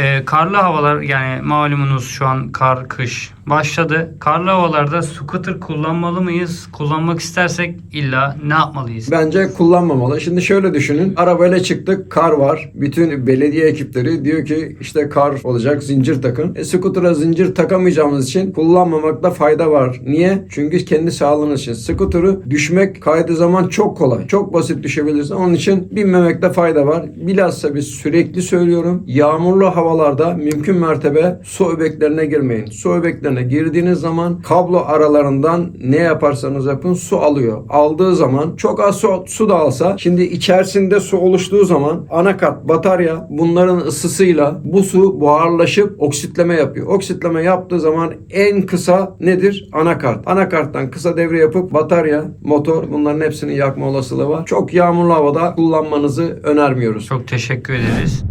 Ee, karlı havalar yani malumunuz şu an kar, kış başladı. Karlı havalarda scooter kullanmalı mıyız? Kullanmak istersek illa ne yapmalıyız? Bence kullanmamalı. Şimdi şöyle düşünün. Arabayla çıktık. Kar var. Bütün belediye ekipleri diyor ki işte kar olacak. Zincir takın. E, scooter'a zincir takamayacağımız için kullanmamakta fayda var. Niye? Çünkü kendi sağlığınız için. Scooter'ı düşmek kaydı zaman çok kolay. Çok basit düşebilirsin. Onun için binmemekte fayda var. Bilhassa biz sürekli söylüyorum. Yağmurlu havalarda mümkün mertebe su öbeklerine girmeyin. Su öbeklerine girdiğiniz zaman kablo aralarından ne yaparsanız yapın su alıyor. Aldığı zaman çok az su, su da alsa şimdi içerisinde su oluştuğu zaman anakart, batarya bunların ısısıyla bu su buharlaşıp oksitleme yapıyor. Oksitleme yaptığı zaman en kısa nedir? Anakart. Anakarttan kısa devre yapıp batarya, motor bunların hepsinin yakma olasılığı var. Çok yağmurlu havada kullanmanızı önermiyoruz. Çok teşekkür ederiz.